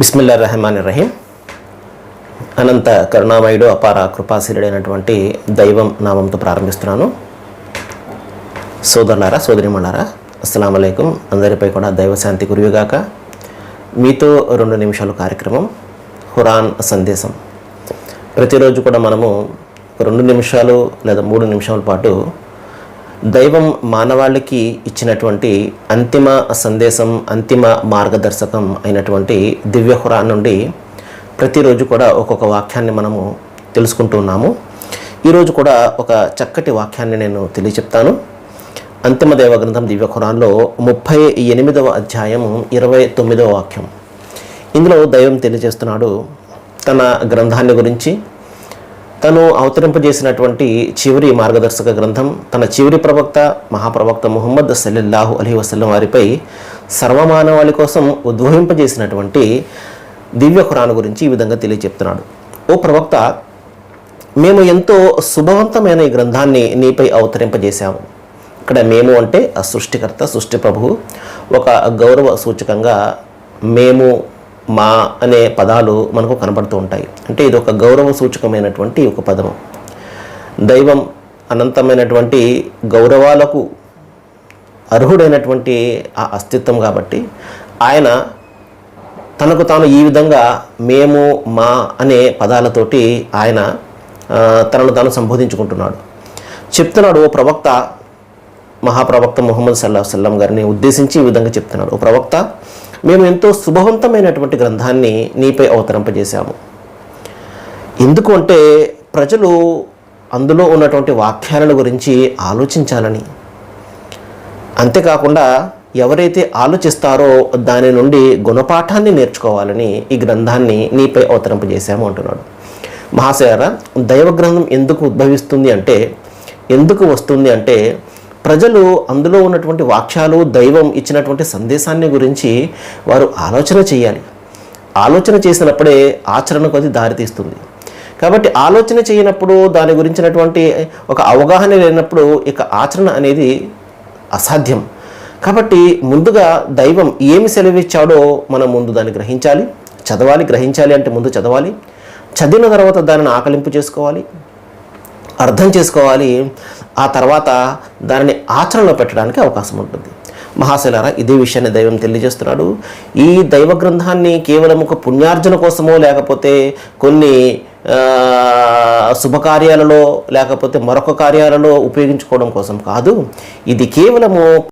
బిస్మిల్లా రెహమాన్ రహీం అనంత కరుణామయుడు అపార కృపాశీలుడైనటువంటి దైవం నామంతో ప్రారంభిస్తున్నాను. సోదరులారా సోదరిమణారా అస్సలం అయికం అందరిపై కూడా దైవశాంతి గురువుగాక మీతో రెండు నిమిషాలు కార్యక్రమం హురాన్ సందేశం. ప్రతిరోజు కూడా మనము రెండు నిమిషాలు లేదా మూడు నిమిషాల పాటు దైవం మానవాళికి ఇచ్చినటువంటి అంతిమ సందేశం అంతిమ మార్గదర్శకం అయినటువంటి దివ్య ఖురాన్ నుండి ప్రతిరోజు కూడా ఒక్కొక్క వాక్యాన్ని మనము తెలుసుకుంటూ ఉన్నాము. ఈరోజు కూడా ఒక చక్కటి వాక్యాన్ని నేను తెలియచెప్తాను. అంతిమ దేవ గ్రంథం దివ్య ఖురాన్లో ముప్పై ఎనిమిదవ అధ్యాయం ఇరవై తొమ్మిదవ వాక్యం. ఇందులో దైవం తెలియజేస్తున్నాడు తన గ్రంథాన్ని గురించి తను అవతరింపజేసినటువంటి చివరి మార్గదర్శక గ్రంథం తన చివరి ప్రవక్త మహాప్రవక్త ముహమ్మద్ సల్లల్లాహు అలీ వసల్లం వారిపై సర్వమానవాళి కోసం ఉద్భవింపజేసినటువంటి దివ్య ఖురాన్ గురించి ఈ విధంగా తెలియజెప్తున్నాడు ఓ ప్రవక్త మేము ఎంతో శుభవంతమైన ఈ గ్రంథాన్ని నీపై అవతరింపజేశాము. ఇక్కడ మేము అంటే ఆ సృష్టికర్త సృష్టి ప్రభువు ఒక గౌరవ సూచకంగా మేము మా అనే పదాలు మనకు కనబడుతూ ఉంటాయి. అంటే ఇది ఒక గౌరవ సూచకమైనటువంటి ఒక పదము. దైవం అనంతమైనటువంటి గౌరవాలకు అర్హుడైనటువంటి ఆ అస్తిత్వం కాబట్టి ఆయన తనకు తాను ఈ విధంగా మేము మా అనే పదాలతోటి ఆయన తనను తాను సంబోధించుకుంటున్నాడు. చెప్తున్నాడు ఓ ప్రవక్త మహాప్రవక్త ముహమ్మద్ సల్లా సల్లం గారిని ఉద్దేశించి ఈ విధంగా చెప్తున్నాడు. ఓ ప్రవక్త మేము ఎంతో శుభవంతమైనటువంటి గ్రంథాన్ని నీపై అవతరింపజేశాము. ఎందుకు అంటే ప్రజలు అందులో ఉన్నటువంటి వాక్యాలను గురించి ఆలోచించాలని. అంతేకాకుండా ఎవరైతే ఆలోచిస్తారో దాని నుండి గుణపాఠాన్ని నేర్చుకోవాలని ఈ గ్రంథాన్ని నీపై అవతరింపజేశాము అంటున్నాడు. మహాశయారా దైవ గ్రంథం ఎందుకు ఉద్భవిస్తుంది అంటే ఎందుకు వస్తుంది అంటే ప్రజలు అందులో ఉన్నటువంటి వాక్యాలు దైవం ఇచ్చినటువంటి సందేశాన్ని గురించి వారు ఆలోచన చేయాలి. ఆలోచన చేసినప్పుడే ఆచరణకు అది దారితీస్తుంది. కాబట్టి ఆలోచన చేయనప్పుడు దాని గురించినటువంటి ఒక అవగాహన లేనప్పుడు ఇక ఆచరణ అనేది అసాధ్యం. కాబట్టి ముందుగా దైవం ఏమి సెలవిచ్చాడో మనం ముందు దాన్ని గ్రహించాలి. చదవాలి గ్రహించాలి అంటే ముందు చదవాలి. చదివిన తర్వాత దానిని ఆకలింపు చేసుకోవాలి. అర్థం చేసుకోవాలి. ఆ తర్వాత దానిని ఆచరణలో పెట్టడానికి అవకాశం ఉంటుంది. మహాశైలారా ఇదే విషయాన్ని దైవం తెలియజేస్తున్నాడు. ఈ దైవ గ్రంథాన్ని కేవలం ఒక పుణ్యార్జన కోసమో లేకపోతే కొన్ని శుభకార్యాలలో లేకపోతే మరొక కార్యాలలో ఉపయోగించుకోవడం కోసం కాదు. ఇది కేవలము